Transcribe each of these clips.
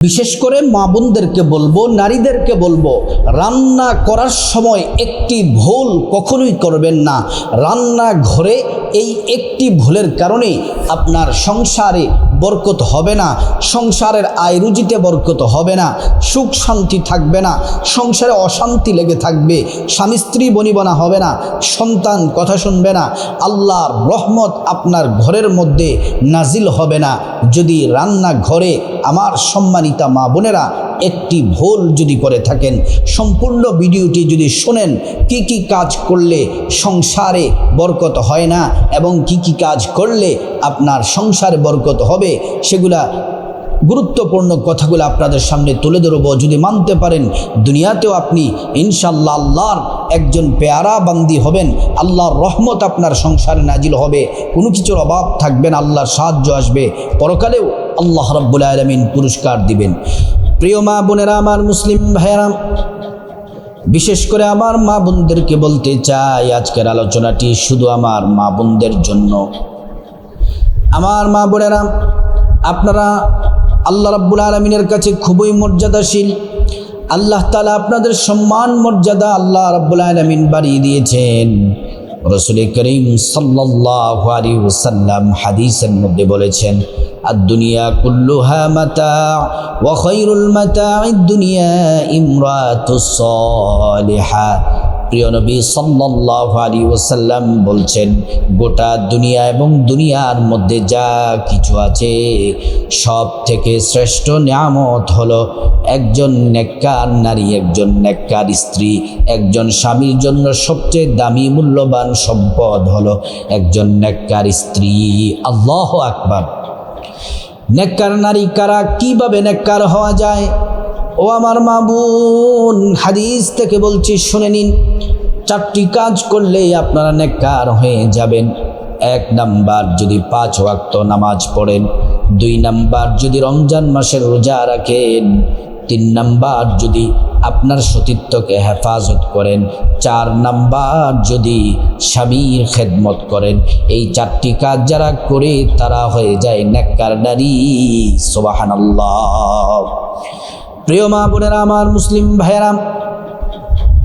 বিশেষ করে মা বোনদেরকে বলব, নারীদেরকে বলব, রান্না করার সময় একটি ভুল কখনোই করবেন না। রান্না ঘরে এই একটি ভুলের কারণে আপনার সংসারে বরকত হবে না। সংসারের আয় রুজিতে বরকত হবে না। সুখ শান্তি থাকবে না। সংসারে অশান্তি লেগে থাকবে। স্বামী স্ত্রী বনিবনা হবে না। সন্তান কথা শুনবে না। আল্লাহর রহমত আপনার ঘরের মধ্যে নাজিল হবে না। যদি রান্না ঘরে আমার সম্মানিতা মা বোনেরা একটি ভুল যদি করে থাকেন, সম্পূর্ণ ভিডিওটি যদি শোনেন, কি কি কাজ করলে সংসারে বরকত হয় না এবং কি কি কাজ করলে আপনার সংসারে বরকত হবে সেগুলা গুরুত্বপূর্ণ কথাগুলো আপনাদের সামনে তুলে ধরব। যদি মানতে পারেন, দুনিয়াতেও আপনি ইনশাল্লাহ আল্লাহর একজন পেয়ারা বান্দি হবেন। আল্লাহর রহমত আপনার সংসারে নাজিল হবে। কোনো কিছুর অভাব থাকবে না, আল্লাহর সাহায্য আসবে। পরকালেও আল্লাহ রব্বুল আলমিন পুরস্কার দিবেন। প্রিয় মা বোনেরা, আমার মুসলিম ভাইয়েরা, বিশেষ করে আমার মা বোনদেরকে বলতে চাই, আজকের আলোচনাটি শুধু আমার মা বোনদের জন্য। আমার মা বোনেরা আপনারা আল্লাহ রাব্বুল আলমিনের কাছে খুবই মর্যাদাশীল আল্লাহ তালা আপনাদের সম্মান মর্যাদা আল্লাহ রাব্বুল আলমিন বাড়িয়ে দিয়েছেন রসুল করিম সাল্লাহ আলী ওসাল্লাম হাদিসের মধ্যে বলেছেন الدنيا كلها متاع وخير المتاع الدنيا امرأة الصالحة প্রিয় নবী সাল্লাহ আলী ওসাল্লাম বলছেন, গোটা দুনিয়া এবং দুনিয়ার মধ্যে যা কিছু আছে সব থেকে শ্রেষ্ঠ নিয়ামত হলো একজন নেককার নারী, একজন নেককার স্ত্রী, একজন স্বামীর জন্য সবচেয়ে দামি মূল্যবান সম্পদ হলো একজন নেককার স্ত্রী। আল্লাহ আকবার। নেককার নারী কারা? কীভাবে নেককার হওয়া যায়? ও আমার মাবুন হাদিস থেকে বলছি, শুনে নিন। চারটি কাজ করলেই আপনারা নেককার হয়ে যাবেন। এক নাম্বার, যদি পাঁচ ওয়াক্ত নামাজ পড়েন। দুই নাম্বার, যদি রমজান মাসের রোজা রাখেন। তিন নাম্বার, যদি আপনার সতীত্বকে হেফাজত করেন। চার নাম্বার, যদি স্বামীর খেদমত করেন। এই চারটি কাজ যারা করে, তারা হয়ে যায় নেককার নারী। সোবাহান প্রিয় মা বোনেরা আমার মুসলিম ভাইয়েরা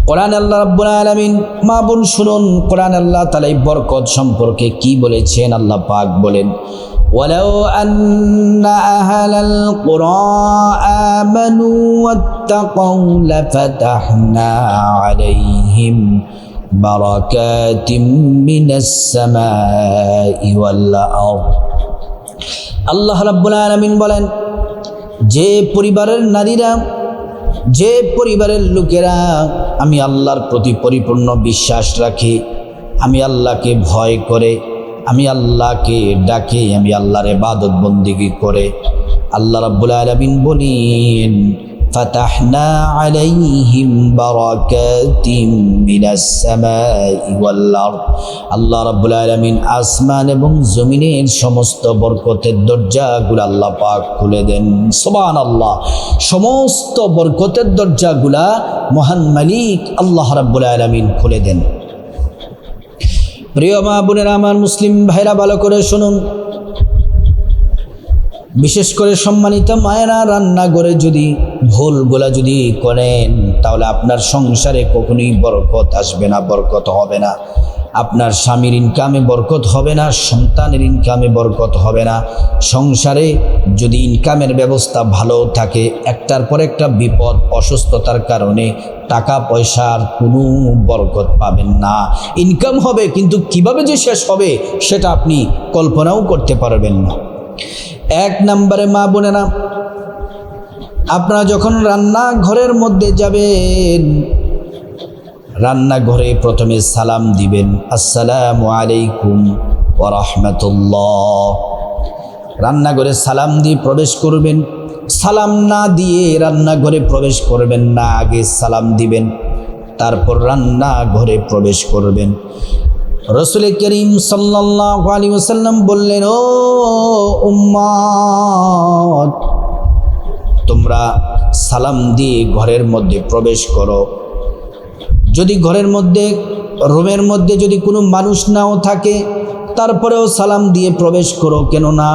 কোরআন আল্লাহ রাব্বুল আলামিন মা বোন শুনুন কোরআন আল্লাহ তাআলা এই বরকত সম্পর্কে কি বলেছেন আল্লাহ পাক বলেন ولو أن أهل القرى آمنوا واتقوا لفتحنا عليهم بركات من السماء والأرض আল্লাহ রাব্বুল আলামিন বলেন যে পরিবারের নারীরা, যে পরিবারের লোকেরা, আমি আল্লাহর প্রতি পরিপূর্ণ বিশ্বাস রাখি। আমি আল্লাহকে ভয় করে, আমি আল্লাহকে ডাকে, আমি আল্লাহর এবাদত বন্দিগি করে। আল্লাহ রাব্বুল আলামিন বলেন আলাইহিম বারাকাতিম মিনাস সামাই ওয়াল আরদ আল্লাহ রাব্বুল আলামিন আসমান এবং জমিনের সমস্ত বরকতের দরজাগুলো আল্লাহ পাক খুলে দেন। সুবহানাল্লাহ। সমস্ত বরকতের দরজাগুলা মহান মালিক আল্লাহ রাব্বুল আলামিন খুলে দেন। প্রিয় মা বোনেরা, আমার মুসলিম ভাইরা, ভালো করে শুনুন। বিশেষ করে সম্মানিত মায়েরা রান্নাঘরে যদি ভুলগুলা যদি করেন, তাহলে আপনার সংসারে কখনোই বরকত আসবে না, বরকত হবে না। আপনার স্বামীর ইনকামে বরকত হবে না, সন্তানের ইনকামে বরকত হবে না। সংসারে যদি ইনকামের ব্যবস্থা ভালো থাকে, একটার পর একটা বিপদ, অসুস্থতার কারণে টাকা পয়সার কোনো বরকত পাবেন না। ইনকাম হবে, কিন্তু কীভাবে যে শেষ হবে, সেটা আপনি কল্পনাও করতে পারবেন না। এক নম্বরে মা বোনেরা, আপনারা যখন রান্না ঘরের মধ্যে যাবেন, রান্নাঘরে প্রথমে সালাম দিবেন, আসসালামু আলাইকুম ওরহমতুল্লাহ রান্নাঘরে সালাম দিয়ে প্রবেশ করবেন, সালাম না দিয়ে রান্নাঘরে প্রবেশ করবেন না, আগে সালাম দিবেন, তারপর রান্নাঘরে প্রবেশ করবেন। রসুল করিম সাল্লাহ ওসাল্লাম বললেন, ও উম্মাদ, তোমরা সালাম দিয়ে ঘরের মধ্যে প্রবেশ করো। যদি ঘরের মধ্যে, রুমের মধ্যে যদি কোনো মানুষ নাও থাকে, তারপরেও সালাম দিয়ে প্রবেশ করো। কেননা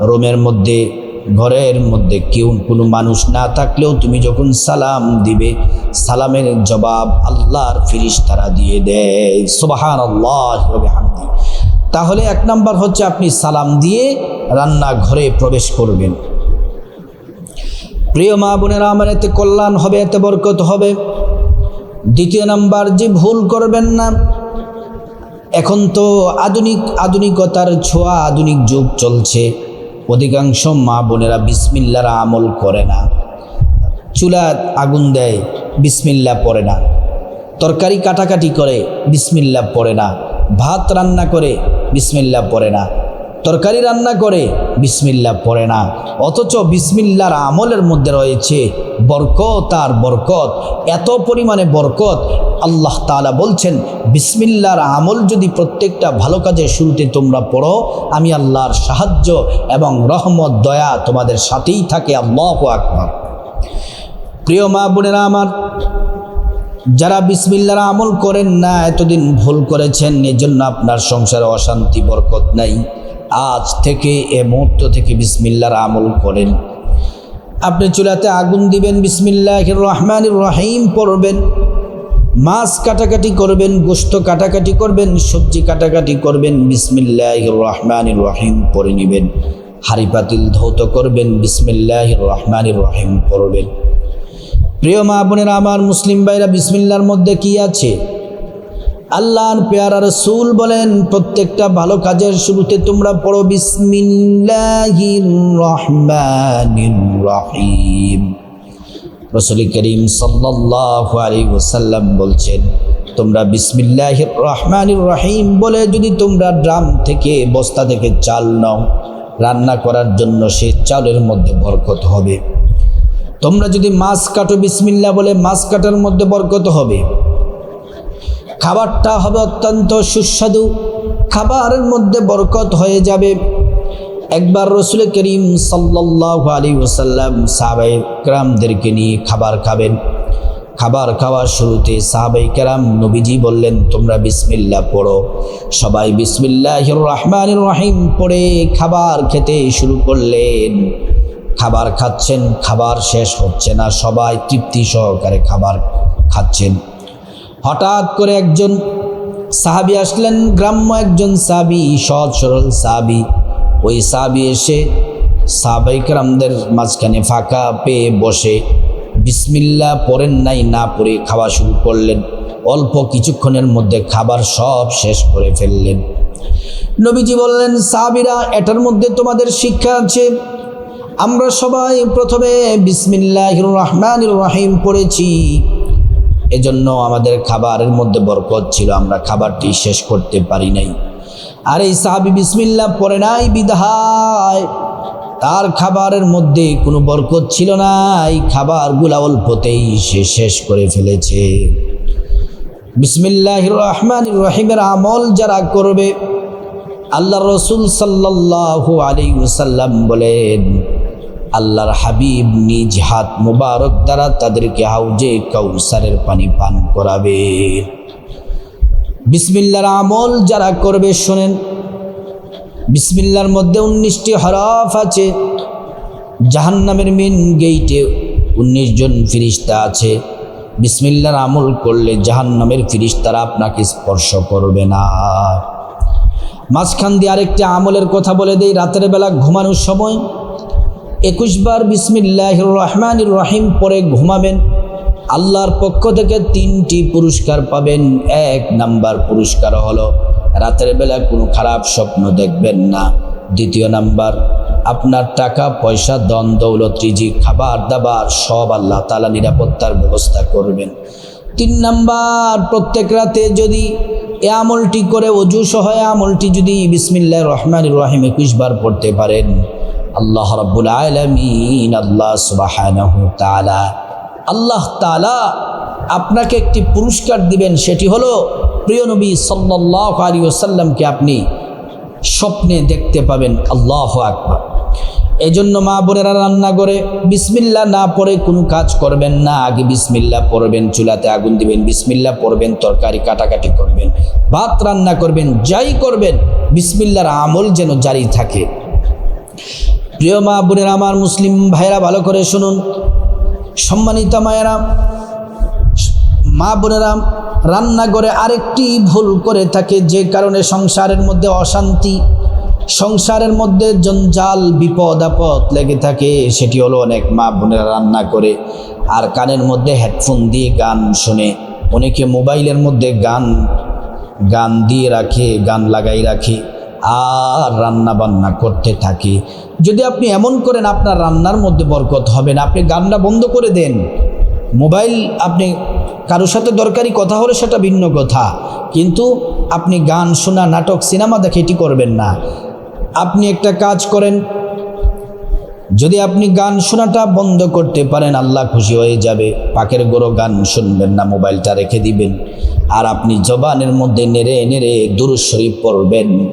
রুমের মধ্যে ঘরের মধ্যে কেউ কোনো মানুষ না থাকলেও তুমি যখন সালাম দিবে, সালামের জবাব আল্লাহর ফিরিস তারা দিয়ে। দেয় সুবাহান আল্লাহ তাহলে এক নাম্বার হচ্ছে আপনি সালাম দিয়ে রান্নাঘরে প্রবেশ করবেন। প্রিয় মা বোনেরা, আমার এতে কল্যাণ হবে, এতে বরকত হবে। দ্বিতীয় নাম্বার, যে ভুল করবেন না। এখন তো আধুনিক, আধুনিকতার ছোঁয়া, আধুনিক যুগ চলছে। অধিকাংশ মা বোনেরা বিসমিল্লার আমল করে না। চুলা আগুন দেয়, বিসমিল্লা পড়ে না। তরকারি কাটাকাটি করে, বিসমিল্লা পড়ে না। ভাত রান্না করে, বিসমিল্লা পড়ে না। তরকারি রান্না করে বিসমিল্লা পড়ে না। অথচ বিসমিল্লার আমলের মধ্যে রয়েছে বরকত আর বরকত। এত পরিমাণে বরকত আল্লাহ তাআলা বলছেন, বিসমিল্লার আমল যদি প্রত্যেকটা ভালো কাজের শুরুতে তোমরা পড়ো, আমি আল্লাহর সাহায্য এবং রহমত, দয়া তোমাদের সাথেই থাকে। আল্লাহ আকবর। প্রিয় মা বোনেরা আমার, যারা বিসমিল্লার আমল করেন না, এতদিন ভুল করেছেন, এজন্য আপনার সংসারে অশান্তি, বরকত নাই। আজ থেকে এ মুহূর্ত থেকে বিসমিল্লার আমল করেন। আপনি চুলাতে আগুন দিবেন বিসমিল্লাহ রহমান রহিম পড়বেন, মাছ কাটাকাটি করবেন, গোস্ত কাটাকাটি করবেন, সবজি কাটাকাটি করবেন বিসমিল্লাহ রহমান রহিম পরে নেবেন। হাড়ি পাতিল ধৌত করবেন বিসমিল্লাহ রহমান রহিম পড়বেন। প্রিয় মা বোনেরা, আমার মুসলিম ভাইরা, বিসমিল্লার মধ্যে কি আছে? আল্লাহর পেয়ারা রসুল বলেন, প্রত্যেকটা ভালো কাজের শুরুতে তোমরা পড়ো বিসমিল্লাহির রহমানির রহিম। রসুল করিম সাল্লাল্লাহু আলাইহি বলছেন, তোমরা বিসমিল্লাহির রহমানির রহিম বলে যদি তোমরা ড্রাম থেকে বস্তা থেকে চাল নাও, রান্না করার জন্য সে চালের মধ্যে বরকত হবে। তোমরা যদি মাছ কাটো বিসমিল্লা বলে মাছ কাটার মধ্যে বরকত হবে। খাবারটা হবে অত্যন্ত সুস্বাদু। খাবারের মধ্যে বরকত হয়ে যাবে। একবার রসুল করিম সাল্লাহ আলী ওসাল্লাম সাহাবাই কেরামদেরকে নিয়ে খাবার খাবেন। খাবার খাওয়ার শুরুতে সাহাবাই কেরাম নবীজি বললেন, তোমরা বিসমিল্লা পড়ো। সবাই বিসমিল্লাহ রহমান রহিম পড়ে খাবার খেতে শুরু করলেন। খাবার খাচ্ছেন, খাবার শেষ হচ্ছে না। সবাই তৃপ্তি সহকারে খাবার খাচ্ছেন। হঠাৎ করে একজন সাহাবি আসলেন, গ্রাম্য একজন সাবি সহজ সরল সাবি ওই সাবি এসে সাহাবাইকরামদের মাঝখানে ফাঁকা পেয়ে বসে বিসমিল্লা পড়েন নাই, না পড়ে খাওয়া শুরু করলেন। অল্প কিছুক্ষণের মধ্যে খাবার সব শেষ করে ফেললেন। নবীজি বললেন সাবিরা এটার মধ্যে তোমাদের শিক্ষা আছে। আমরা সবাই প্রথমে বিসমিল্লাহ রহমান রাহিম পড়েছি। এজন্য আমাদের খাবারের মধ্যে বরকত ছিল, আমরা খাবারটি শেষ করতে পারি নাই। আর এই সাহাবি বিসমিল্লা পড়ে নাই বিধায় তার খাবারের মধ্যে কোনো বরকত ছিল না, এই খাবার খাবারগুলা অল্পতেই সে শেষ করে ফেলেছে। বিসমিল্লাহ রহমান রহিমের আমল যারা করবে আল্লাহ রসুল সাল্লাহ আলী সাল্লাম বলেন আল্লাহর হাবিব নিজ হাত মুবারক দ্বারা তাদেরকে হাউজে কৌসারের পানি পান করাবে। বিসমিল্লার আমল যারা করবে শোনেন, বিসমিল্লার মধ্যে উনিশটি হরফ আছে, জাহান্নামের মেন গেইটে উনিশ জন ফিরিস্তা আছে। বিসমিল্লার আমল করলে জাহান্নামের ফিরিস্তারা আপনাকে স্পর্শ করবে না। মাঝখান দিয়ে আরেকটি আমলের কথা বলে দেই, রাতের বেলা ঘুমানোর সময় একুশবার বিসমিল্লাহ রহমান রহিম পরে ঘুমাবেন। আল্লাহর পক্ষ থেকে তিনটি পুরস্কার পাবেন। এক নাম্বার পুরস্কার হলো, রাতের বেলা কোনো খারাপ স্বপ্ন দেখবেন না। দ্বিতীয় নাম্বার, আপনার টাকা, পয়সা দন দৌলত রিজি খাবার, দাবার সব আল্লাহ তালা নিরাপত্তার ব্যবস্থা করবেন। তিন নাম্বার, প্রত্যেক রাতে যদি এ আমলটি করে অজু সহ আমলটি যদি বিসমিল্লাহ রহমান রহিম একুশ বার পড়তে পারেন। আল্লাহ রব্বুল আলমিন, আল্লাহ সুবাহ আল্লাহ তালা আপনাকে একটি পুরস্কার দিবেন, সেটি হলো, প্রিয় নবী সাল্লাহ আলী ওসাল্লামকে আপনি স্বপ্নে দেখতে পাবেন, আল্লাহ আকবর। এই জন্য মা বোনেরা রান্না করে, বিসমিল্লা না পড়ে কোনো কাজ করবেন না, আগে বিসমিল্লা পড়বেন, চুলাতে আগুন দিবেন, বিসমিল্লা পড়বেন, তরকারি কাটাকাটি করবেন, ভাত রান্না করবেন, যাই করবেন, বিসমিল্লার আমল যেন জারি থাকে। প্রিয় মা বোনেরা, আমার মুসলিম ভাইয়েরা, ভালো করে শুনুন। সম্মানিত মায়েরা, মা বোনেরা, রান্নাঘরে আরেকটি ভুল করে থাকে, যে কারণে সংসারের মধ্যে অশান্তি, সংসারের মধ্যে জঞ্জাল, বিপদ, আপদ লেগে থাকে। সেটি হলো অনেক মা বোনেরা রান্না করে আর কানের মধ্যে হেডফোন দিয়ে গান শুনে। অনেকে মোবাইলের মধ্যে গান গান দিয়ে রাখে, গান লাগাই রাখে। আর রান্না বান্না করতে থাকি। যদি আপনি এমন করেন, আপনার রান্নার মধ্যে বরকত হবে না। আপনি গানটা বন্ধ করে দেন। মোবাইল আপনি, কারোর সাথে দরকারি কথা হলে সেটা ভিন্ন কথা। কিন্তু আপনি গান শোনা, নাটক, সিনেমা দেখে এটি করবেন না। আপনি একটা কাজ করেন, যদি আপনি গান শোনাটা বন্ধ করতে পারেন, আল্লাহ খুশি হয়ে যাবে। পাকের গরো গান শুনবেন না, মোবাইলটা রেখে দিবেন। আর আপনি জবানের মধ্যে নেড়ে নেড়ে দুরুদ শরীফ পড়বেন।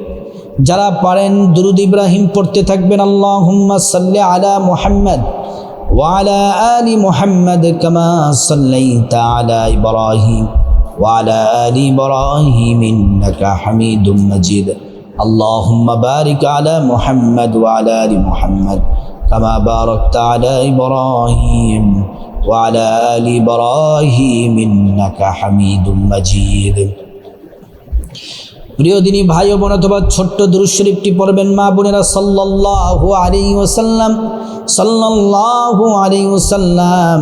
যারা পারেন দুরুদ ইব্রাহিম পড়তে থাকবেন আল্লাহ সাল্লি আলা মুহাম্মদ وعلى آل محمد كما صليت على إبراهيم وعلى آل إبراهيم إنك حميد مجيد اللهم بارك على محمد وعلى آل محمد كما باركت على إبراهيم وعلى آل إبراهيم إنك حميد مجيد প্রিয় দিনী ভাই ও বোন অথবা ছোট্ট দুরুশরীফটি পড়বেন মা বোনেরা সাল্লাল্লাহু আলাইহি ওয়াসাল্লাম, সাল্লাল্লাহু আলাইহি ওয়াসাল্লাম।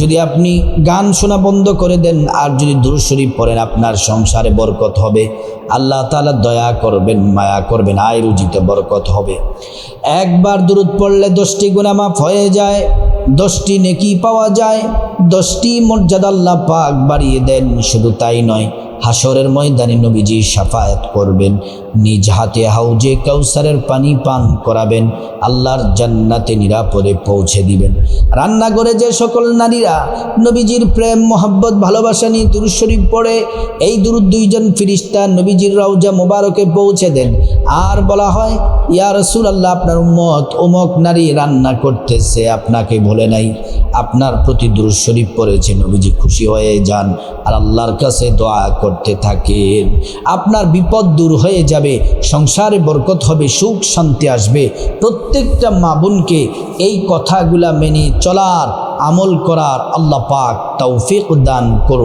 যদি আপনি গান শোনা বন্ধ করে দেন, আর যদি দুরুশরীফ পড়েন, আপনার সংসারে বরকত হবে। আল্লাহ তাআলা দয়া করবেন, মায়া করবেন আয় রুজিতে বরকত হবে। একবার দুরুদ পড়লে দশটি গুনাহ মাফ হয়ে যায়, দশটি নেকি পাওয়া যায়, দশটি মর্যাদা আল্লাহ পাক বাড়িয়ে দেন, শুধু তাই নয় হাসরের ময়দানে নবীজি সাফায়াত করবেন। নিজ হাতে হাউজে কাউসারের পানি পান করাবেন, আল্লাহর জান্নাতে নিরাপদে পৌঁছে দিবেন। রান্নাঘরে যে সকল নারীরা নবীজির প্রেম, মোহাব্বত, ভালোবাসা নিয়ে দুরুদ শরীফ পড়ে, এই দুরুদ দুইজন ফিরিস্তা নবীজির রওজা মোবারকে পৌঁছে দেন। আর বলা হয়, ইয়া রসুল আল্লাহ আপনার উম্মত অমক নারী রান্না করতেছে, আপনাকে বলে নাই। আপনার প্রতি দুরুদ শরীফ পড়েছে, নবীজি খুশি হয়ে যান আর আল্লাহর কাছে দোয়া করতে থাকেন। আপনার বিপদ দূর হয়ে যাবে, সংসারে বরকত হবে, সুখ শান্তি আসবে। প্রত্যেকটা মা বোনকে এই কথাগুলা মেনে চলার, আমল করার আল্লাহ পাক তৌফিক দান করুন